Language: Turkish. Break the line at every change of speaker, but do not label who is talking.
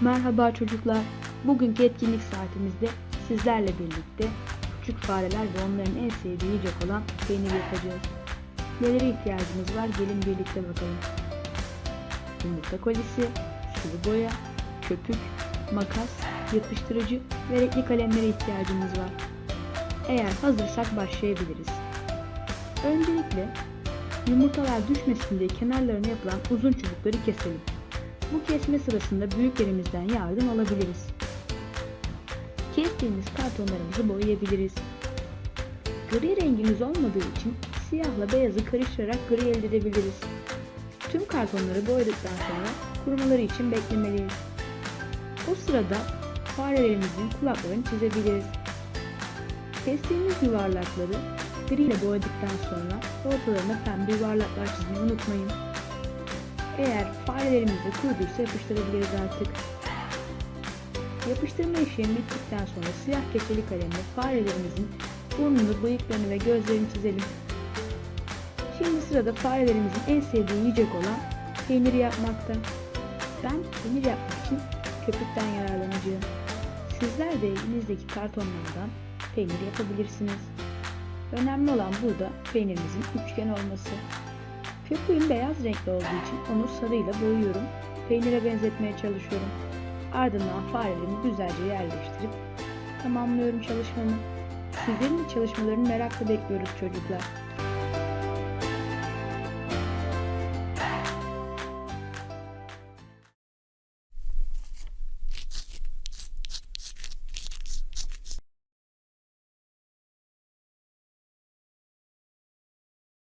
Merhaba çocuklar. Bugünkü etkinlik saatimizde sizlerle birlikte küçük fareler ve onların en sevdiği yiyecek olan peynir yapacağız. Nelere ihtiyacımız var gelin birlikte bakalım. Yumurta kolisi, sulu boya, köpük, makas, yapıştırıcı ve renkli kalemlere ihtiyacımız var. Eğer hazırsak başlayabiliriz. Öncelikle yumurtalar düşmesin diye kenarlarına yapılan uzun çubukları keselim. Bu kesme sırasında büyüklerimizden yardım alabiliriz. Kestiğimiz kartonlarımızı boyayabiliriz. Gri rengimiz olmadığı için siyahla beyazı karıştırarak gri elde edebiliriz. Tüm kartonları boyadıktan sonra kurumaları için beklemeliyiz. O sırada farelerimizin kulaklarını çizebiliriz. Kestiğimiz yuvarlakları gri ile boyadıktan sonra ortalarına pembe yuvarlaklar çizmeyi unutmayın. Eğer farelerimiz de kuruduysa yapıştırabiliriz artık. Yapıştırma işlemi bittikten sonra siyah keçeli kalemle farelerimizin burnunu, bıyıklarını ve gözlerini çizelim. Şimdi sırada farelerimizin en sevdiği yiyecek olan peyniri yapmakta. Ben peynir yapmak için köpükten yararlanacağım. Sizler de elinizdeki kartonlardan peynir yapabilirsiniz. Önemli olan burada peynirimizin üçgen olması. Köpüğüm beyaz renkli olduğu için onu sarıyla boyuyorum. Peynire benzetmeye çalışıyorum. Ardından farelerimi güzelce yerleştirip tamamlıyorum çalışmamı. Sizlerin çalışmalarını merakla bekliyoruz çocuklar.